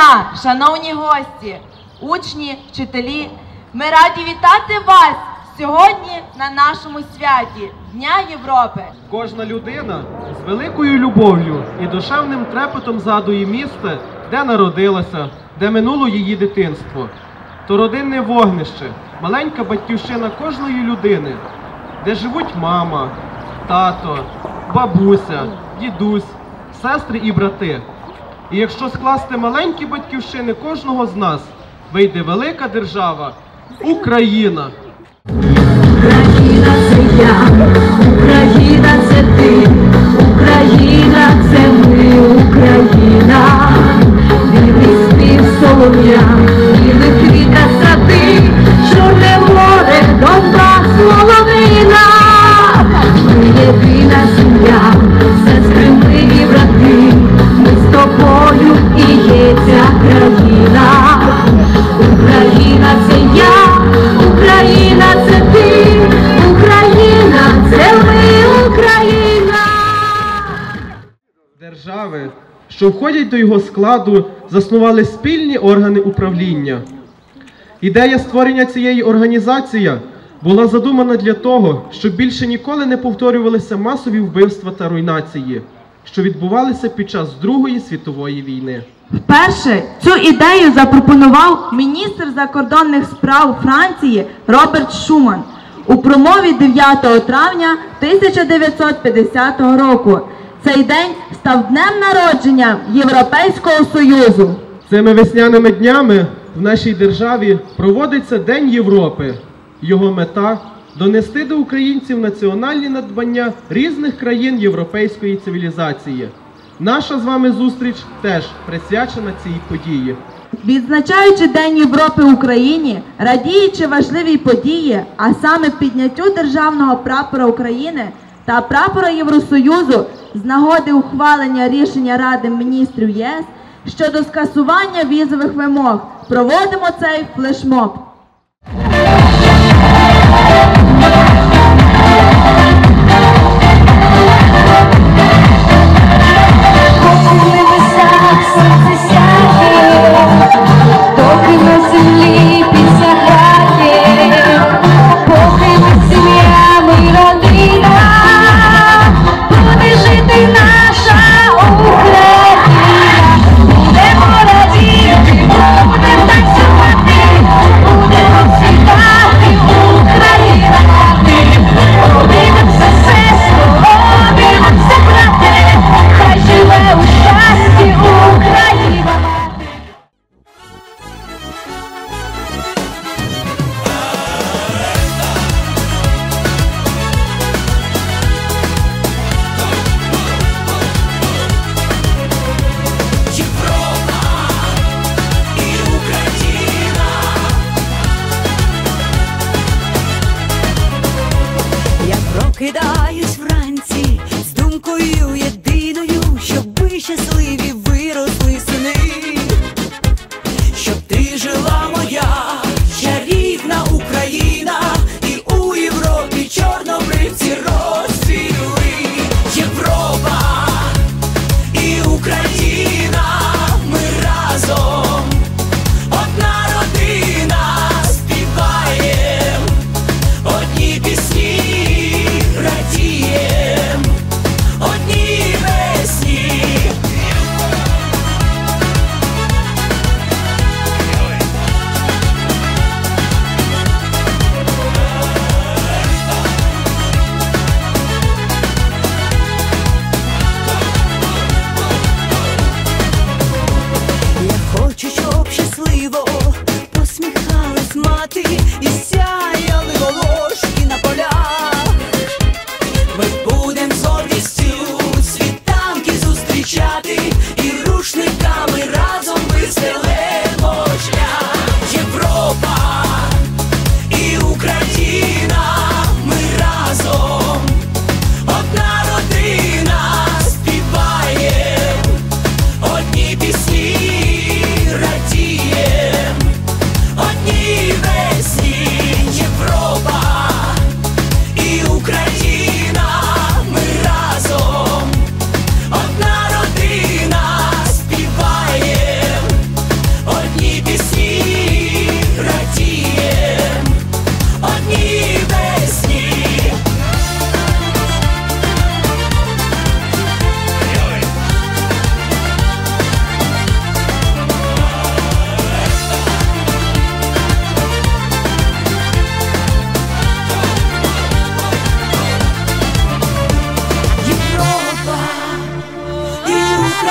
дня, шановні гості, учні, вчителі. Ми раді вітати вас сьогодні на нашому святі Дня Європи. Кожна людина з великою любов'ю і душевним трепетом згадує місце, де народилася, де минуло її дитинство. То родинне вогнище, маленька батьківщина кожної людини, де живуть мама, тато, бабуся, дідусь, сестри і брати. І якщо скласти маленькі батьківщини кожного з нас, вийде велика держава Україна. Україна це я, Україна це ти, Україна це ми, Україна, білий спів солов'я, що входять до його складу, заснували спільні органи управління. Ідея створення цієї організації була задумана для того, щоб більше ніколи не повторювалися масові вбивства та руйнації, що відбувалися під час Другої світової війни. Вперше цю ідею запропонував міністр закордонних справ Франції Роберт Шуман у промові 9 травня 1950 року. Цей день став днем народження Європейського Союзу. Цими весняними днями в нашій державі проводиться День Європи. Його мета донести до українців національні надбання різних країн європейської цивілізації. Наша з вами зустріч теж присвячена цій події. Відзначаючи День Європи в Україні, радіючи важливій події, а саме підняттю державного прапора України та прапора Євросоюзу з нагоди ухвалення рішення Ради міністрів ЄС щодо скасування візових вимог, проводимо цей флешмоб. сміливі виросли сини. щасливо посміхалась мати і сяяли волошки на полях. Ми будем з гордістю світанки зустрічати.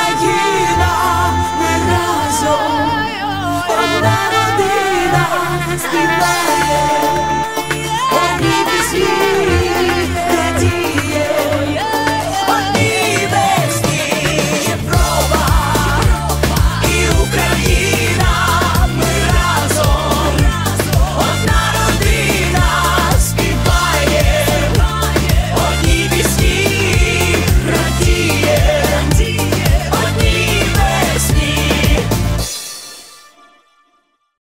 Regina, με ράζω. Όλα ροντίνα στην πάγια Ο νύπης